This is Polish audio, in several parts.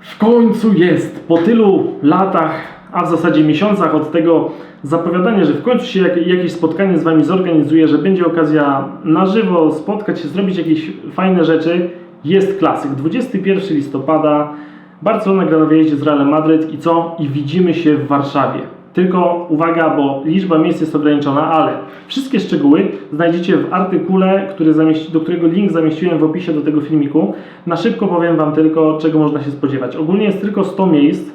W końcu jest, po tylu latach, a w zasadzie miesiącach od tego zapowiadania, że w końcu się jak, jakieś spotkanie z Wami zorganizuje, że będzie okazja na żywo spotkać się, zrobić jakieś fajne rzeczy, jest klasyk. 21 listopada, Barcelona gra na wyjeździe z Realem Madryt i co? I widzimy się w Warszawie. Tylko uwaga, bo liczba miejsc jest ograniczona, ale wszystkie szczegóły znajdziecie w artykule, który zamieści, do którego link zamieściłem w opisie do tego filmiku. Na szybko powiem Wam tylko, czego można się spodziewać. Ogólnie jest tylko 100 miejsc,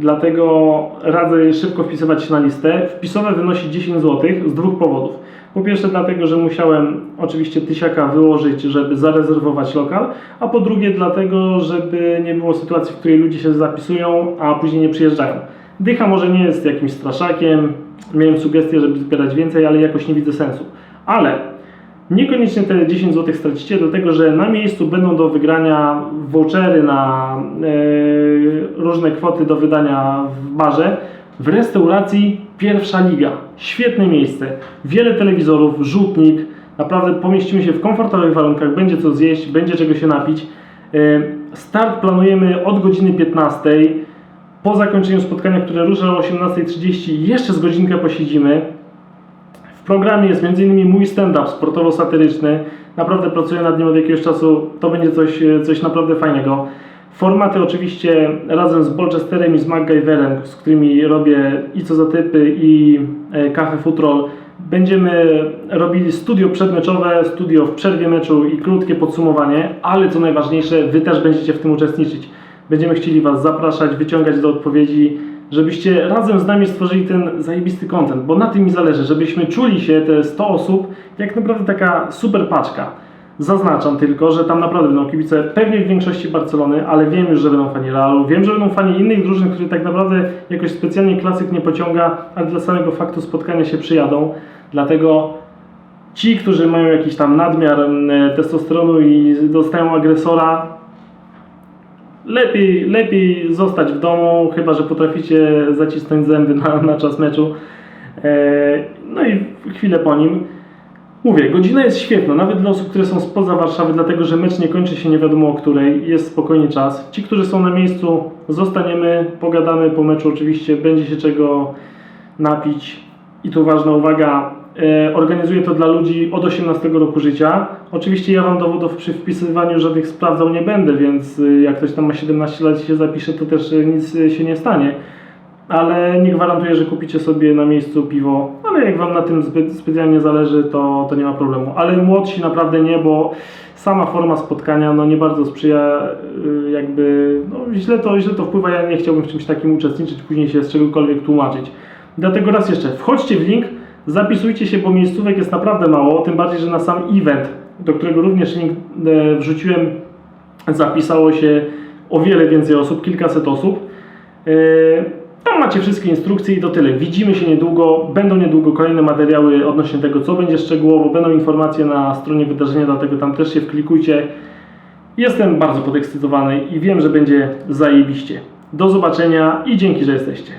dlatego radzę szybko wpisywać się na listę. Wpisowe wynosi 10 zł z dwóch powodów. Po pierwsze dlatego, że musiałem oczywiście tysiaka wyłożyć, żeby zarezerwować lokal, a po drugie dlatego, żeby nie było sytuacji, w której ludzie się zapisują, a później nie przyjeżdżają. Dycha może nie jest jakimś straszakiem, miałem sugestię, żeby zbierać więcej, ale jakoś nie widzę sensu. Ale niekoniecznie te 10 zł stracicie, dlatego że na miejscu będą do wygrania vouchery na e, różne kwoty do wydania w barze. W restauracji pierwsza liga. Świetne miejsce. Wiele telewizorów, rzutnik. Naprawdę pomieścimy się w komfortowych warunkach. Będzie co zjeść, będzie czego się napić. E, Start planujemy od godziny 15. Po zakończeniu spotkania, które rusza o 18.30, jeszcze z godzinkę posiedzimy. W programie jest m.in. mój stand-up sportowo-satyryczny. Naprawdę pracuję nad nim od jakiegoś czasu. To będzie coś, e, coś naprawdę fajnego. Formaty oczywiście razem z Bolchesterem i z MacGyverem, z którymi robię i co za typy i e, Cafe Futrol. Będziemy robili studio przedmeczowe, studio w przerwie meczu i krótkie podsumowanie, ale co najważniejsze, Wy też będziecie w tym uczestniczyć. Będziemy chcieli Was zapraszać, wyciągać do odpowiedzi, żebyście razem z nami stworzyli ten zajebisty content, bo na tym mi zależy, żebyśmy czuli się te 100 osób jak naprawdę taka super paczka. Zaznaczam tylko, że tam naprawdę będą kibice, pewnie w większości Barcelony, ale wiem już, że będą fani Realu, wiem, że będą fani innych drużyn, które tak naprawdę jakoś specjalnie klasyk nie pociąga, ale dla samego faktu spotkania się przyjadą. Dlatego ci, którzy mają jakiś tam nadmiar mm, testosteronu i dostają agresora, lepiej, lepiej zostać w domu, chyba że potraficie zacisnąć zęby na, na czas meczu. E, no i chwilę po nim. Mówię, godzina jest świetna, nawet dla osób, które są spoza Warszawy, dlatego że mecz nie kończy się nie wiadomo o której, jest spokojnie czas. Ci, którzy są na miejscu, zostaniemy, pogadamy po meczu, oczywiście będzie się czego napić. I tu ważna uwaga, organizuję to dla ludzi od 18 roku życia. Oczywiście ja Wam dowodów przy wpisywaniu żadnych sprawdzał nie będę, więc e, jak ktoś tam ma 17 lat i się zapisze, to też e, nic e, się nie stanie. Ale nie gwarantuję, że kupicie sobie na miejscu piwo, ale jak Wam na tym zbyt specjalnie zależy, to, to nie ma problemu. Ale młodsi naprawdę nie, bo sama forma spotkania no, nie bardzo sprzyja, jakby, no, źle, to, źle to wpływa, ja nie chciałbym w czymś takim uczestniczyć, później się z czegokolwiek tłumaczyć. Dlatego raz jeszcze, wchodźcie w link, zapisujcie się, bo miejscówek jest naprawdę mało, tym bardziej, że na sam event, do którego również link e, wrzuciłem, zapisało się o wiele więcej osób, kilkaset osób. E, Tam macie wszystkie instrukcje i to tyle. Widzimy się niedługo, będą niedługo kolejne materiały odnośnie tego, co będzie szczegółowo, będą informacje na stronie wydarzenia, dlatego tam też się wklikujcie. Jestem bardzo podekscytowany i wiem, że będzie zajebiście. Do zobaczenia i dzięki, że jesteście.